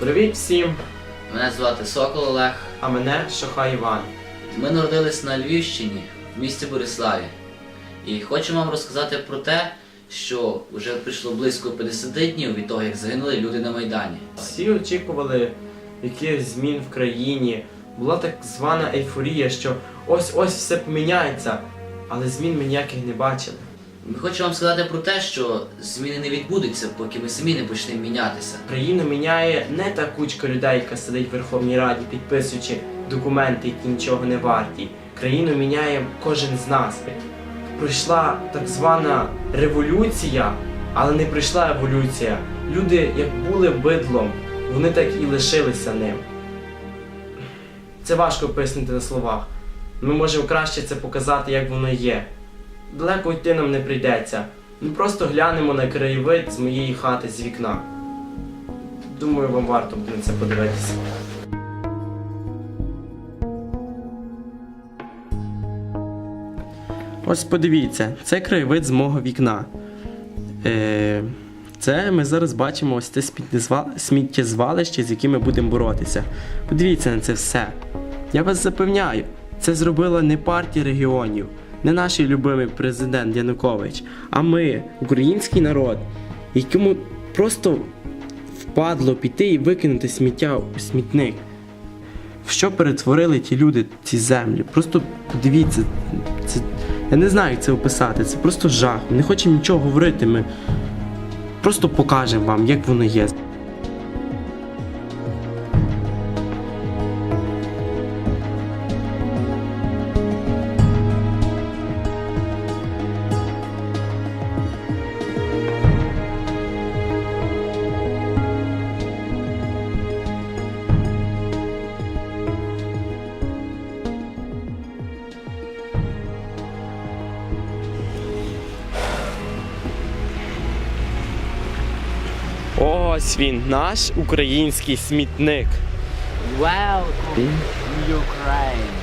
Привіт всім! Мене звати Сокол Олег. А мене Шахай Іван. Ми народились на Львівщині, в місті Бориславі. І хочемо вам розказати про те, що вже прийшло близько 50 днів від того, як загинули люди на Майдані. Всі очікували якихось змін в країні. Була так звана ейфорія, що ось-ось все поміняється, але змін ми ніяких не бачили. Ми хочемо вам сказати про те, що зміни не відбудуться, поки ми самі не почнемо мінятися. Країну міняє не та кучка людей, яка сидить в Верховній Раді, підписуючи документи, які нічого не варті. Країну міняє кожен з нас. Прийшла так звана революція, але не прийшла еволюція. Люди, як були бидлом, вони так і лишилися ним. Це важко пояснити на словах. Ми можемо краще це показати, як воно є. Далеко йти нам не прийдеться. Ми просто глянемо на краєвид з моєї хати з вікна. Думаю, вам варто буде на це подивитися. Ось подивіться, це краєвид з мого вікна. Е, це ми зараз бачимо ось це сміттєзвалище, з яким ми будемо боротися. Подивіться на це все. Я вас запевняю, це зробила не партія регіонів, не наш любимий президент Янукович, а ми, український народ, якому просто впадло піти і викинути сміття у смітник. В що перетворили ті люди ці землі? Просто подивіться, це, я не знаю, як це описати. Це просто жах. Не хочемо нічого говорити. Ми просто покажемо вам, як воно є. Ось він, наш український смітник. Welcome to Ukraine!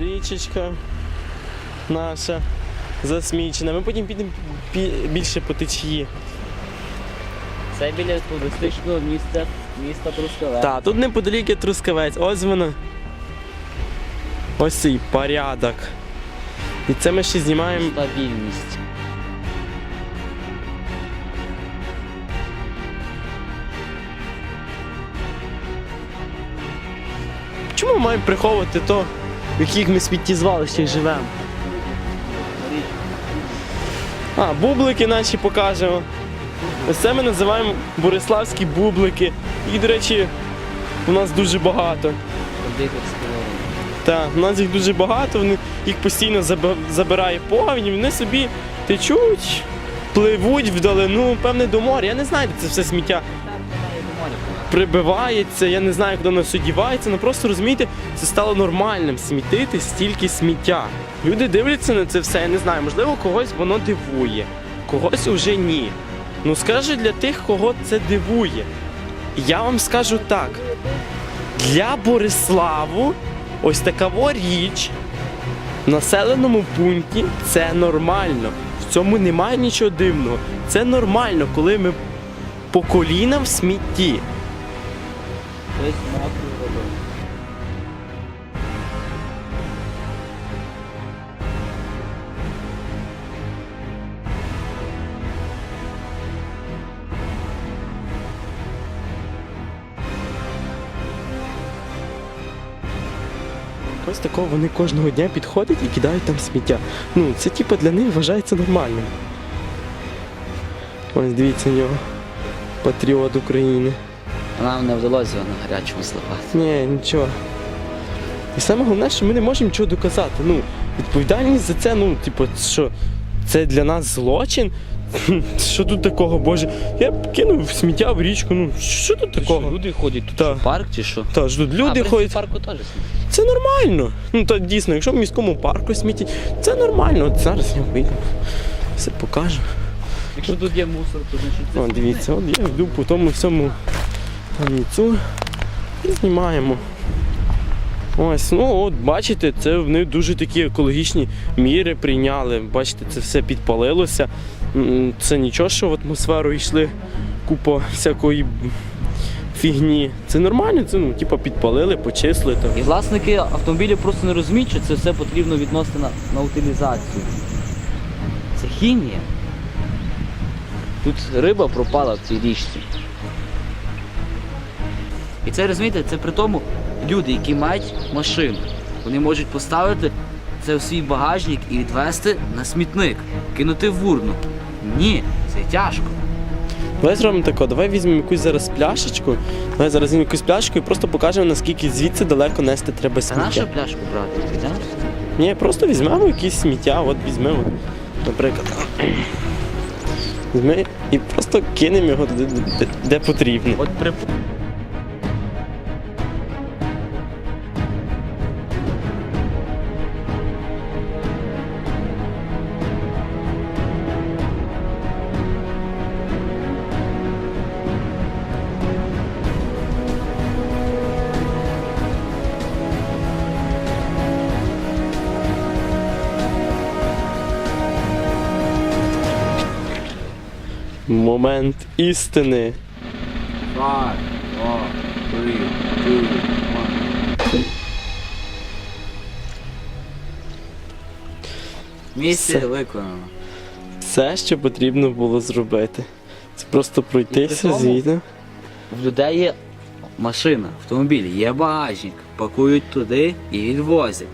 Річечка наша засмічена. Ми потім підемо більше по течії. Це біля туристичного місця, міста Трускавець. Так, тут неподалік є трускавець, ось воно. Ось цей порядок. І це ми ще знімаємо. Стабільність. Чому ми маємо приховувати то, в яких ми сміттєзвалищах живемо? А, бублики наші покажемо. Ось це ми називаємо бориславські бублики. Їх, до речі, у нас дуже багато. Кондитерського. Так, у нас їх дуже багато, вони їх постійно забирає повінь, вони собі течуть, пливуть вдалину, певне до моря. Я не знаю, де це все сміття прибивається, я не знаю, куди воно все дівається. Ну просто розумієте, це стало нормальним смітити стільки сміття. Люди дивляться на це все, я не знаю, можливо, когось воно дивує, когось уже ні. Ну скажу для тих, кого це дивує. Я вам скажу так: для Бориславу ось така річ в населеному пункті це нормально. В цьому немає нічого дивного. Це нормально, коли ми по коліна в смітті. Ось такого вони кожного дня підходять і кидають там сміття. Ну, це типу для них вважається нормальним. Ось дивіться на нього. Патріот України. Нам не вдалося його на гарячому слухати. Ні, нічого. І саме головне, що ми не можемо нічого доказати. Ну, відповідальність за це, ну, типу, що це для нас злочин. Що тут такого, боже? Я б кинув сміття в річку. Ну що тут такого? Люди ходять тут парк чи що? Та ж тут а, в принципі, парку теж сміття. Це нормально. Ну то дійсно, якщо в міському парку смітять, це нормально. От зараз я вийду. Все покажу. Якщо тут є мусор, то значить це О, дивіться, от я йду по тому всьому гамніцю і знімаємо. Ось, ну от бачите, це вони дуже такі екологічні міри прийняли. Бачите, це все підпалилося. Це нічого, що в атмосферу йшли купа всякої фігні. Це нормально, це ну, типу, підпалили, почисли. То. І власники автомобілів просто не розуміють, що це все потрібно відносити на, на утилізацію. Це хімія. Тут риба пропала в цій річці. І це розумієте, це при тому люди, які мають машину. Вони можуть поставити це у свій багажник і відвезти на смітник, кинути в урну. Ні, це тяжко. Давай зробимо тако, давай візьмемо якусь зараз пляшечку, давай зараз візьмемо якусь пляшку і просто покажемо, наскільки звідси далеко нести треба Та нашу пляшку брати, підемо? Ні, просто візьмемо якісь сміття, от візьмемо, наприклад. Візьми і просто кинемо його туди, де, де потрібно. От при Момент істини. Five, four, three, two, one. Місце Все. виконано. Все, що потрібно було зробити. Це просто пройтися при тому- звідти. В людей є машина, автомобіль, є багажник. Пакують туди і відвозять.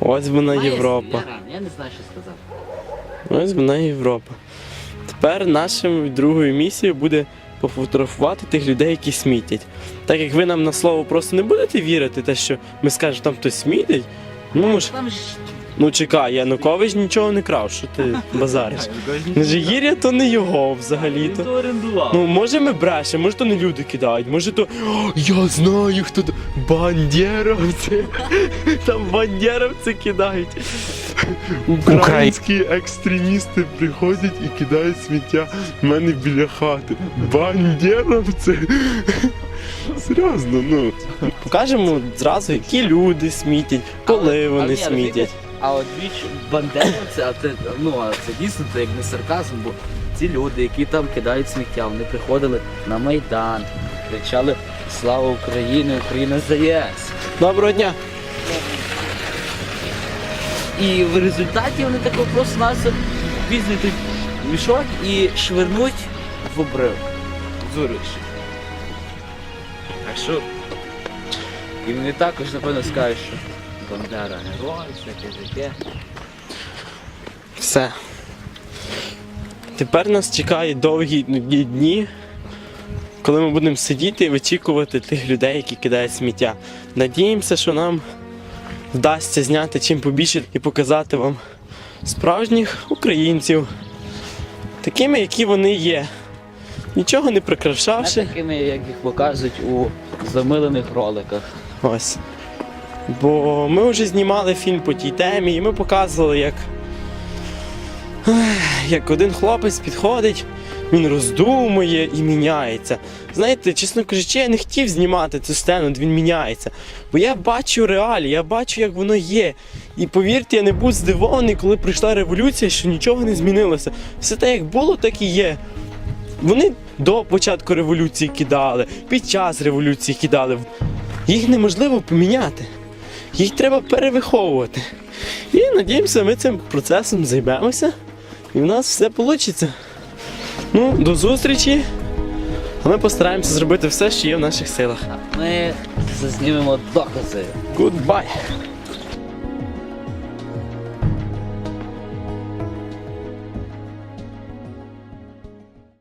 Ось вона Європа. Я, я не знаю, що сказати. Ось вона Європа. Тепер нашою другою місією буде пофотографувати тих людей, які смітять. Так як ви нам на слово просто не будете вірити, те, що ми скажемо, там хтось смітить. Ну, ж ну чекай, Янукович нічого не крав, що ти базариш. Межигір'я то не його взагалі-то. Він то. Ну, може ми брешемо, може то не люди кидають, може то я знаю, хто то бандєровці. Там бандєровці кидають. Українські екстремісти приходять і кидають сміття в мене біля хати. Бандєровці. Серйозно, ну. Покажемо зразу, які люди смітять, коли Але- вони але смітять. А от біч бандеровці, а це, ну, а це дійсно це як не сарказм, бо ці люди, які там кидають сміття, вони приходили на Майдан, кричали Слава Україні, Україна за ЄС. Доброго дня. І в результаті вони тако просто нас візьмуть мішок і швирнуть в обрив. в Зурищі. Так що. І вони також, напевно, скажуть, що Бандера герой, всяке таке. Все. Тепер нас чекають довгі дні, коли ми будемо сидіти і вичікувати тих людей, які кидають сміття. Надіємося, що нам вдасться зняти чим побільше і показати вам справжніх українців, такими, які вони є. Нічого не Не прикрашавши. такими, як їх показують у замилених роликах. Ось. Бо ми вже знімали фільм по тій темі, і ми показували, як, як один хлопець підходить, він роздумує і міняється. Знаєте, чесно кажучи, я не хотів знімати цю сцену, де він міняється. Бо я бачу реалії, я бачу, як воно є. І повірте, я не був здивований, коли прийшла революція, що нічого не змінилося. Все те, як було, так і є. Вони до початку революції кидали, під час революції кидали. Їх неможливо поміняти. Їх треба перевиховувати. І надіємося, ми цим процесом займемося, і в нас все вийде. Ну, до зустрічі. А ми постараємося зробити все, що є в наших силах. Ми знімемо докази. Goodbye!